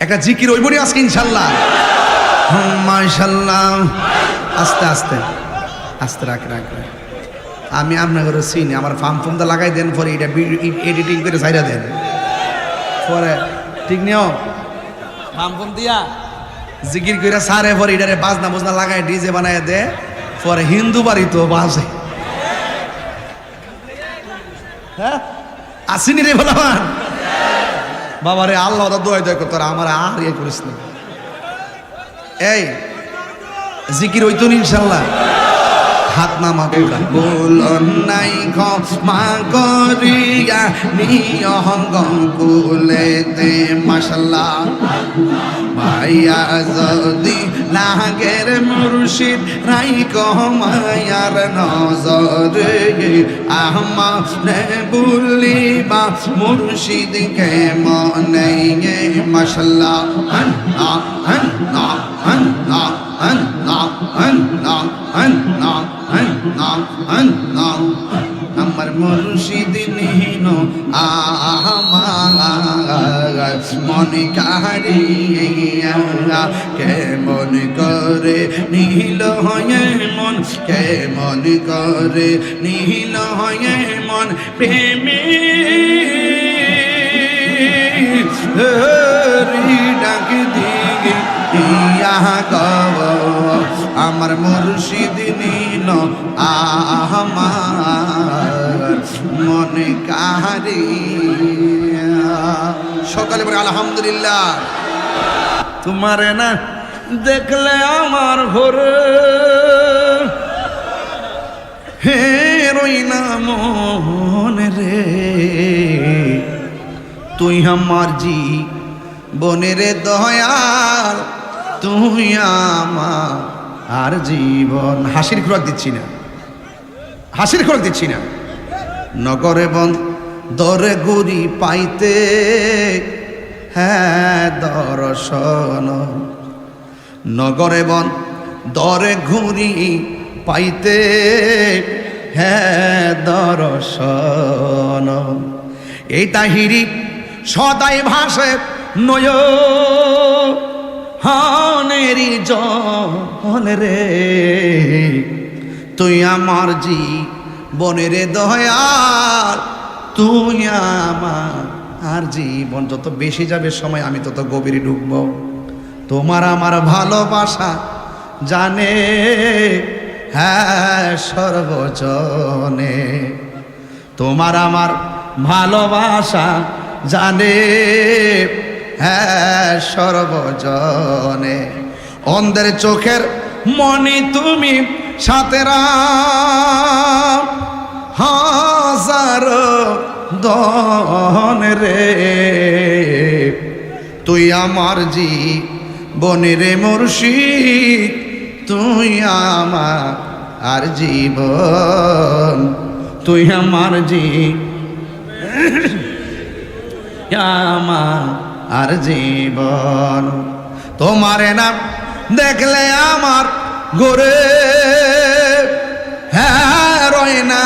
একটা জিকির ওইবনি আজকে ইনশাল্লাহ। মাশাল্লাহ। আস্তে আস্তে। আস্তে রাখ রাখ। আমি আপনাকে চিনি আমার ফার্ম ফুমটা লাগাই দেন পরে এটা এডিটিং করে সাইরা দেন। পরে ঠিক নিও ফার্ম ফুম দিয়া? জিকির করে সারে পরে এটারে বাজনা বুজনা লাগাই ডিজে বানায় দে। পরে হিন্দু বাড়ি তো বাজে। হ্যাঁ? আসিনি রে বলামান বাবা রে আল্লাহ ওটা দোয়া আমার আর ইয়ে করিস না। এই, জিকির ওই তো ইনশাল্লাহ। হাত নামা বল নাই ক্ষমা করিয়া নিয়ঙ্গ কুলেতে মাসাল্লাহ মাইয়া যদি লাগের মুর্শিদ রাই কমায়ার নজরে আহমানে বলিবা মুর্শিদ কে মনে মাসাল্লাহ না না না না আমার মুর্শিদ নিহীন আমার মনে কাহারিয়া কেমন করে নীল হয়ে মন, কেমন করে নীল হয়ে মন প্রেমী। আমার মুর্শিদ নীল মনে কাহারি? সকালে বলে, আলহামদুলিল্লাহ। তোমারে না দেখলে আমার ঘরে হে রইনা মন রে। তুই আমার জি বনের দয়াল, তুই আমার আর জীবন। হাসির খোরাক দিচ্ছি না। হাসির খোরাক দিচ্ছি না। নগরে বন দরে গুড়ি পাইতে। হ্যাঁ দর্শন। নগরে বন দরে ঘুরি পাইতে। হ্যাঁ দর্শন। এই তাহিরি সদাই ভাসে নয়। হনেরি জন রে। তুই আমার জি বনের দয়াল, তুই আমার আর জীবন, যত বেশি যাবে সময় আমি তত গভীরে ঢুকব তোমার আমার ভালোবাসা জানে হ্যাঁ সর্বজনে। তোমার আমার ভালোবাসা জানে হ্যাঁ সর্বজনে। অন্ধের চোখের মনে তুমি সাতেরা। হাজার দন রে। তুই আমার জি বনের মুর্শিদ, তুই আমার আর জীবন, তুই আমার জি আমার আর জীবন। তোমারে না দেখলে আমার গোরে হ্যাঁ। রয় না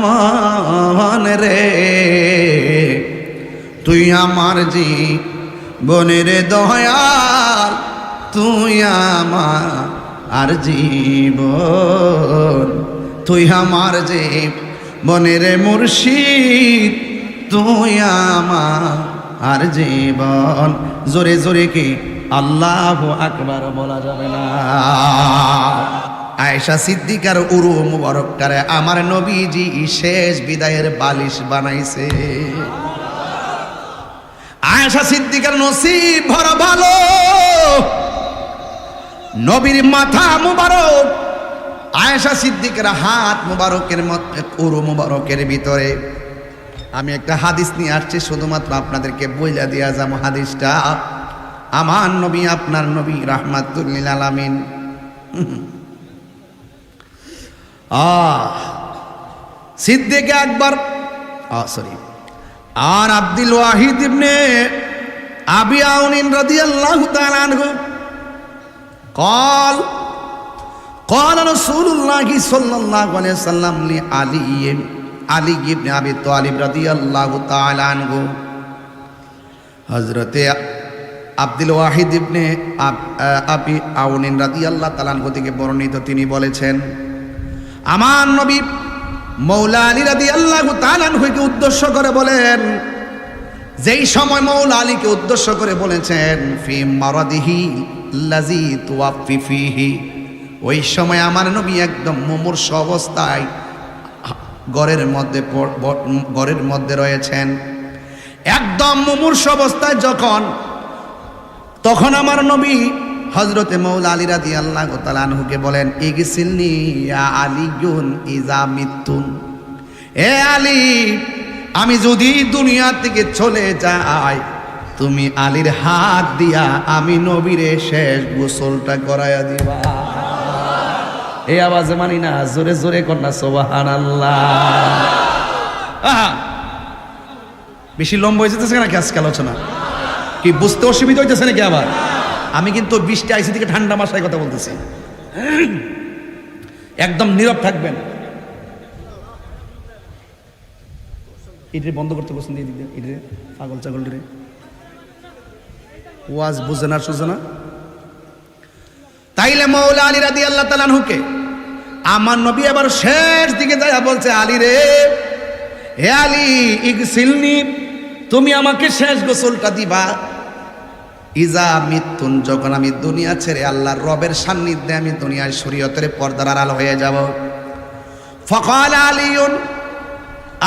মন রে? তুই আমার জি বনের দয়াল, তুই আমার আর জীবন। তুই আমার যে বনের মুর্শিদ, তুই আমার আর জীবন। জোরে জোরে কি আল্লাহ আকবার বলা যাবে না? আয়েশা সিদ্দিকার উরু মুবারকটারে আমার নবীজি শেষ বিদায়ের বালিশ বানাইছে। আয়েশা সিদ্দিকার নসিব ভরা ভালো। নবীর মাথা মুবারক। আয়েশা সিদ্দিকের হাত মুবারকের উরু মুবারকের ভিতরে। আমি একটা হাদিস নিয়ে আসছি, শুধুমাত্র আপনাদেরকে বইলা দিয়া যাব হাদিসটা। আমার নবী, আপনার নবী রাহমাতুল্লিল আলামিন। আহ সিদ্দিক আকবর সরি আর Abdul Wahid ibn Abi Aunin রাদিয়াল্লাহু তাআলা আনহু قال قال رسول الله صلى الله عليه وسلم لعلي علي بن ابي طالب رضي الله تعالى عنه হযরতে আব্দুল ওয়াহিদ ইবনে আব- আহ, আবি আউনিন রাদিয়াল্লাহু তাআলা থেকে বর্ণিত তিনি বলেছেন আমার নবী মৌলা আলী রাদিয়াল্লাহু তাআলা হইকে উদ্দেশ্য করে বলেন, যেই সময় মৌলা আলীকে উদ্দেশ্য করে বলেছেন, ফি মারাদিহি লাজি তুয়াফি ফিহি ওই সময় আমার নবী একদম মুমূর্ষ অবস্থায় গড়ের মধ্যে গড়ের মধ্যে রয়েছেন। একদম মুমূর্ষ অবস্থায় যখন, তখন আমার নবী হজরতে মৌলা আলী রাদি আল্লাহ তালানহুকে বলেন, ইগসিলনি আলিগুন ইজা মৃত্যুন এ আলী, আমি যদি দুনিয়া থেকে চলে যাই, তুমি আলীর হাত দিয়া আমি নবীরে শেষ গোসলটা করাইয়া দিবা। এই আওয়াজে মানি না, জোরে জোরে কন্যা সোবাহান আল্লাহ বেশি লম্বা হয়ে যেতেছে নাকি আজকে আলোচনা? কি, বুঝতে অসুবিধা হইতেছে নাকি আবার? আমি কিন্তু বৃষ্টি আইসি থেকে ঠান্ডা মাসায় কথা বলতেছি। একদম নীরব থাকবেন। এটারে বন্ধ করতে বসুন দিয়ে এটারে পাগল ছাগল রে। ওয়াজ বুঝে না সুঝে না। তাইলে মৌলা আলী রাদি আল্লাহ তালানহুকে আমার নবী আবার শেষ দিকে যায় বলছে, আলী রে, হে আলী, ইগসিলনি, তুমি আমাকে শেষ গোসলটা দিবা। ইজা মৃত্যুন যখন আমি দুনিয়া ছেড়ে আল্লাহর রবের সান্নিধ্যে আমি দুনিয়ার শরীয়তের পর্দার আড়াল হয়ে যাব। ফকাল আলিউন,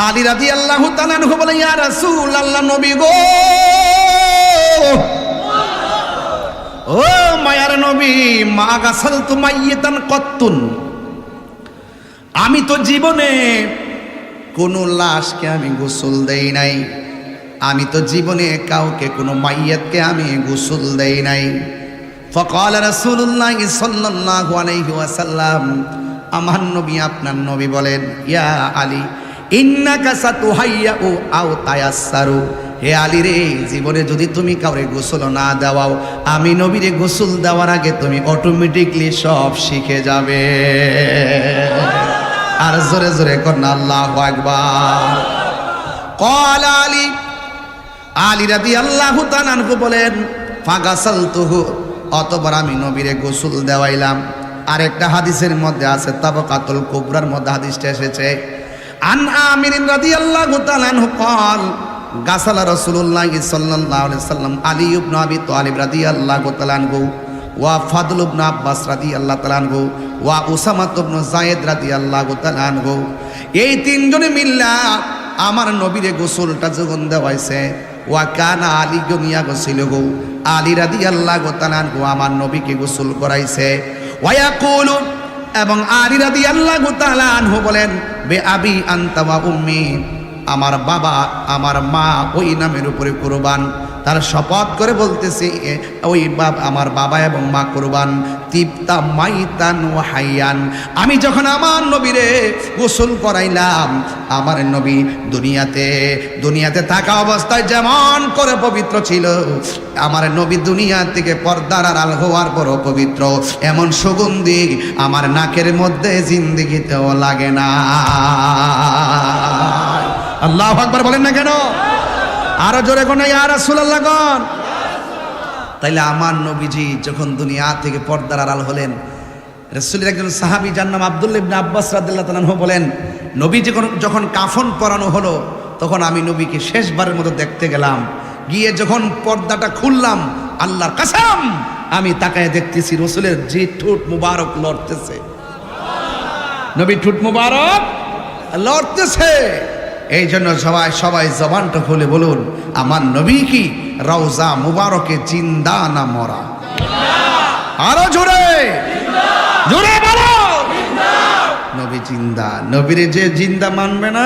আলী রাদি আল্লাহ তালানহু বলে, ইয়া রাসূল আল্লাহ নবী গো! ও মায়ার নবী, মা গাছাল তো মাইয়েতান কত্তুন। আমি তো জীবনে কোনো লাশকে আমি গোসল দেই নাই। আমি তো জীবনে কাউকে কোনো মাইয়াতকে আমি গোসল দেই নাই। ফকাল রাসূলুল্লাহ সাল্লাল্লাহু আলাইহি ওয়াসাল্লাম, আমার নবী আপনার নবী বলেন, ইয়া আলী, ইন্নাকা সাতুহাইয়াউ আও তায়াসসারু হে আলী রে, জীবনে যদি তুমি কাউরে গোসল না দেওয়াও, আমি নবীরে গোসল দেওয়ার আগে তুমি অটোমেটিকলি সব শিখে যাবে। আর জোরে জোরে কন্যা আল্লাহ আকবার। কল আলী আলী রাদি আল্লাহ তানানহু বলেন ফাগাসাল তুহু অতবার আমি নবীরে গোসল দেওয়াইলাম আরেকটা হাদিসের মধ্যে আছে তাবকাতুল কুবরার মধ্যে হাদিসটা এসেছে আন আমিরিন রাদিয়াল্লাহু তাআলা আনহু قال গাসালা রাসূলুল্লাহ সাল্লাল্লাহু আলাইহি সাল্লাম আলী ইবনে আবি তালিব রাদিয়াল্লাহু তাআলা আনহু ওয়া ফাদল ইবনে আব্বাস রাদিয়াল্লাহু তাআলা আনহু ওয়া উসামা ইবনে যায়েদ রাদিয়াল্লাহু তাআলা আনহু এই তিনজনে মিল্লা আমার নবীরে গোসলটা যখন দেওয়াইছে ওয়া কানা আলী গনিয়া গছিল গো আলী রাদি আল্লাহ গোতানান গো আমার নবীকে গোসল করাইছে। ওয়া কুলু এবং আলী রাদি আল্লাহ আনহু বলেন, বে আবি আন্তা উম্মি, আমার বাবা, আমার মা ওই নামের উপরে কুরবান। তার শপথ করে বলতেছি ওই বাপ আমার বাবা এবং মা কুরবান, তিপ্তা মাইতান ও হাইয়ান। আমি যখন আমার নবীরে গোসল করাইলাম, আমার নবী দুনিয়াতে দুনিয়াতে থাকা অবস্থায় যেমন করে পবিত্র ছিল, আমার নবী দুনিয়া থেকে পর্দার আর আল হওয়ার পরও পবিত্র। এমন সুগন্ধি আমার নাকের মধ্যে জিন্দিগিতেও লাগে না। আল্লাহ আকবার বলেন না কেন? আরও জোরে কোন তাইলে আমার নবীজি যখন দুনিয়া থেকে পর্দার আড়াল হলেন, রসুলের একজন সাহাবি যার নাম আব্দুল্লাহ ইবনে আব্বাস রাদিল্লাহ তালাহ বলেন নবী যখন যখন কাফন পরানো হলো, তখন আমি নবীকে শেষবারের মতো দেখতে গেলাম। গিয়ে যখন পর্দাটা খুললাম, আল্লাহর কাসাম, আমি তাকায় দেখতেছি রসুলের যে ঠোঁট মুবারক লড়তেছে। নবী ঠোঁট মুবারক লড়তেছে। এই জন্য সবাই সবাই জবানটা খুলে বলুন, আমার নবী কি? রওজা মুবারকে জিন্দা না মরা? আরও জোরে! জোরে বলো! নবী জিন্দা, নবীরে যে জিন্দা মানবে না,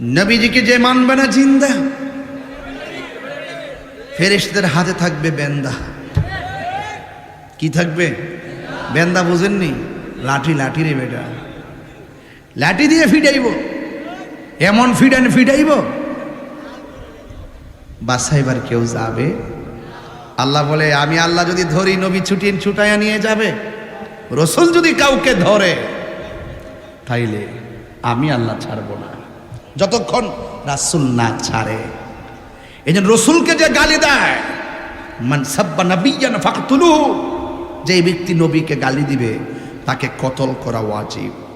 নবীজিকে যে মানবে না জিন্দা ফেরেশদের হাতে থাকবে বেন্দা। কি থাকবে? বেন্দা বুঝেননি? লাঠি লাঠি রে বেটা। লাঠি দিয়ে ফিটাইব। এমন ফিডান ফিটাইব। বাসাইবার কেউ যাবে? আল্লাহ বলে, আমি আল্লাহ যদি ধরি, নবী ছুটিয়ে ছুটাইয়া নিয়ে যাবে। রসুল যদি কাউকে ধরে, তাইলে আমি আল্লাহ ছাড়বো না। যতক্ষণ রাসুল না ছাড়ে। এই জন্য রসুলকে যে গালি দেয়, মান সাব্বা নবিয়ান ফাকতুলু যে ব্যক্তি নবীকে গালি দিবে, তাকে কতল করা ওয়াজিব।